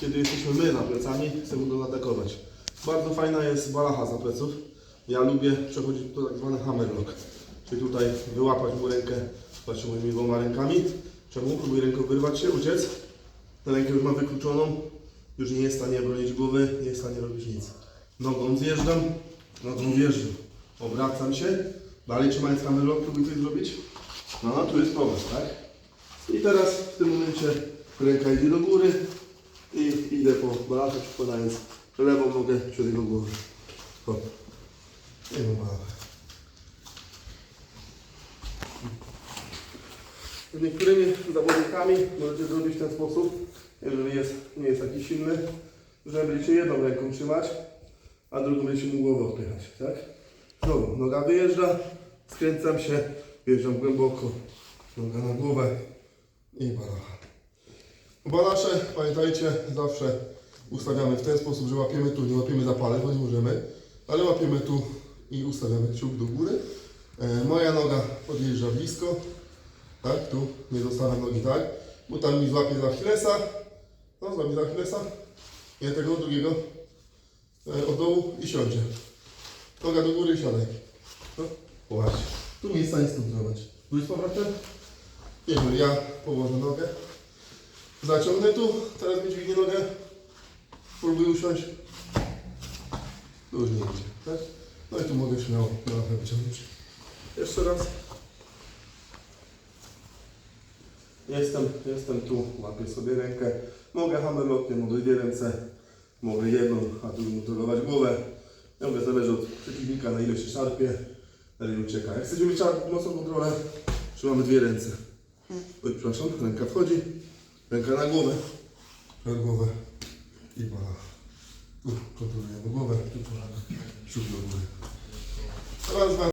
kiedy jesteśmy my za plecami, chcemy go zaatakować. Bardzo fajna jest balacha za pleców. Ja lubię przechodzić to tak zwany hammerlock. Czyli tutaj wyłapać mu rękę właśnie moimi dwoma rękami. Czemu? Próbuję ręką wyrwać się, uciec. Tę rękę już mam wykluczoną. Już nie jest w stanie bronić głowy, nie jest w stanie robić nic. Nogą zjeżdżam, nogą wjeżdżam. Obracam się. Dalej trzymając hammerlock, próbuję coś zrobić. No, tu jest problem, tak? I teraz w tym momencie ręka idzie do góry i idę po balachę, przykładając lewą nogę przed jego głowę. Hop. I mam balachę. Z niektórymi zawodnikami możecie zrobić w ten sposób, jeżeli jest, nie jest taki silny, że będziecie jedną ręką trzymać, a drugą będziecie mu głowę odpychać, tak? Znowu, noga wyjeżdża, skręcam się, wjeżdżam głęboko, noga na głowę i balacha. Balasze, pamiętajcie, zawsze ustawiamy w ten sposób, że łapiemy tu, nie łapiemy za palec, bo nie możemy, ale łapiemy tu i ustawiamy kciuk do góry. E, moja noga podjeżdża blisko, tak, tu nie zostawiam nogi tak, bo tam mi złapie za Achillesa, no złapie za Achillesa, nie tego drugiego, e, od dołu i siądzie. Noga do góry i siadaj. No, właśnie. Tu nie jest w stanie skontrolować. Pójdź z powrotem. Ja położę nogę, zaciągnę tu, teraz mi dźwignie nogę, próbuj usiąść. Już nie idzie, tak? No i tu mogę śmiało nogę wyciągnąć. Jeszcze raz. Jestem, jestem tu, łapię sobie rękę. Mogę hammerlockiem, mogę dwie ręce, mogę jedną, a drugą kontrolować głowę. Mogę zależy od przeciwnika, na ile się szarpie, na ile ucieka. Jak chcecie mieć mocną kontrolę, trzymamy dwie ręce. Oj, przepraszam, ręka wchodzi, ręka na głowę, na głowę i. Tu kontrolujemy głowę, tu polana, siód do góry. Raz, dwa,